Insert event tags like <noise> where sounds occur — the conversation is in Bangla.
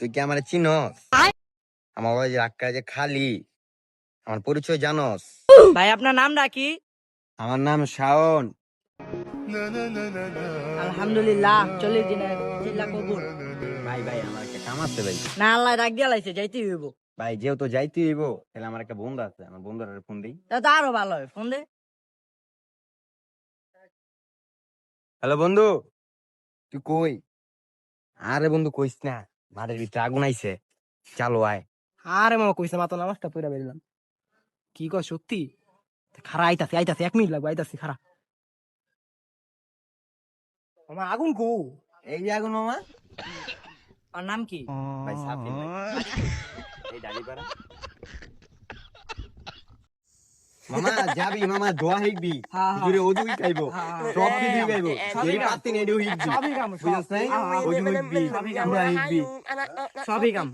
তুই কি আমার চিনস? আমার যে রাক্কা যে খালি আমার পরিচয় জানস? ভাই আপনার নাম কি আমার নাম শাওন। আলহামদুলিল্লাহ চল্লিশ দিনের চিল্লা কবুল। ভাই ভাই আমার একটা কাম আছে ভাই। না আল্লাহ ডাক দিয়া লাইছে যাইতে হইব। ভাই যেহেতু যাইতে হইব তাহলে আমার একটা বন্ধু আছে আমার বন্ধুর ফোন দিই। তা তো আরও ভালো হয় ফোন দে। হ্যালো বন্ধু তুই কই? আরে বন্ধু কইস না। মাঠের ভিতরে আগুন আইছে চালো আয়। আরে মামা কইছে মাতো নামাজটা পড়া বেরিলাম। কি কয় সত্যি? খারা আইতাছি আইতাছি এক মিনিট লাগবে আইতাছি খারা। মামা আগুন কো? এই যে আগুন মামা। আর নাম কি? ভাই সাফিন ভাই <laughs> এই দাড়ি পাড়া। মামা যাবি মামা দোয়া হিকবি দূরে হ্যাঁ। ওদু হিকাইবো হ্যাঁ, সব কিছু হিকাইবো এই পাতি নেডিও হিকবি সবই কাম, বুঝছ নাই হ্যাঁ, হ্যাঁ। ওদু হিকবি। পুরা হিকবি সবই কাম